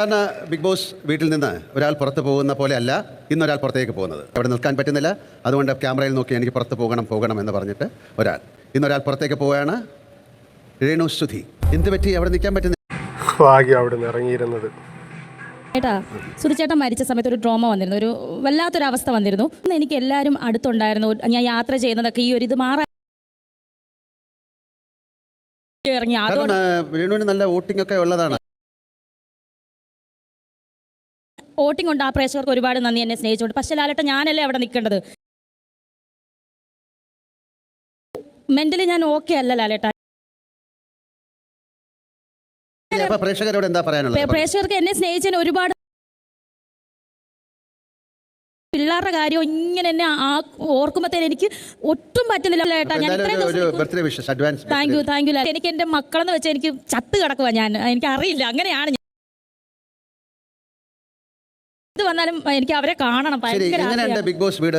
സാധാരണ big boss വീട്ടിൽ നിന്ന് ഒരാൾ പുറത്ത് പോകുന്ന പോലെ അല്ല ഇന്നൊരാൾ പുറത്തേക്ക് പോകുന്നത്. അവിടെ നിൽക്കാൻ പറ്റുന്നില്ല. അതുകൊണ്ട് ക്യാമറയിൽ നോക്കി എനിക്ക് പുറത്ത് പോകണം പോകണം എന്ന് പറഞ്ഞിട്ട് ഒരാൾ. ഇന്നൊരാൾ പുറത്തേക്ക് പോവുകയാണ് രേണു സുധി. എന്ത് പറ്റി? അവിടെ നിൽക്കാൻ പറ്റുന്നില്ല. ഭാഗ്യം അവിടെ നിന്ന് ഇറങ്ങിയിരുന്നത്. ചേട്ടാ സുധിച്ചേട്ടൻ മരിച്ച സമയത്ത് ഒരു ഡ്രോമ വന്നിരുന്നു. ഒരു വല്ലാത്തൊരു അവസ്ഥ വന്നിരുന്നു എനിക്ക് എല്ലാവരും അടുത്തുണ്ടായിരുന്നു. ഞാൻ യാത്ര ചെയ്യുന്നതൊക്കെ ഈ ഒരു ഇത് മാറാൻ ഇറങ്ങി അതുകൊണ്ട് രേണുവിന് നല്ല വോട്ടിംഗ് ഒക്കെ ഉള്ളതാണ്. വോട്ടിംഗ് ഉണ്ട്. ആ പ്രേക്ഷകർക്ക് ഒരുപാട് നന്ദി എന്നെ സ്നേഹിച്ചുകൊണ്ട്. പക്ഷെ ലാലേട്ട ഞാനല്ലേ അവിടെ നിൽക്കേണ്ടത്? മെന്റലി ഞാൻ ഓക്കെ അല്ല ലാലേട്ട. പ്രേക്ഷകരോട് എന്താ പറയാനുള്ളത്? പ്രേ- പ്രേക്ഷകർക്ക് എന്നെ സ്നേഹിച്ചതിന് ഒരുപാട് പിള്ളേരുടെ കാര്യം ഇങ്ങനെ എന്നെ ആ ഓർക്കുമ്പോഴത്തേന് എനിക്ക് ഒട്ടും പറ്റുന്നില്ല ഞാൻ ഇത്രയും ദിവസം താങ്ക് യു താങ്ക് യു എനിക്ക് എന്റെ മക്കളെന്ന് വെച്ചാൽ എനിക്ക് ചത്ത് കിടക്കുക ഞാൻ. എനിക്ക് അറിയില്ല അങ്ങനെയാണ് വന്നാലും എനിക്ക് അവരെ കാണണം ഭയങ്കര ബിഗ് ബോസ് വീട്?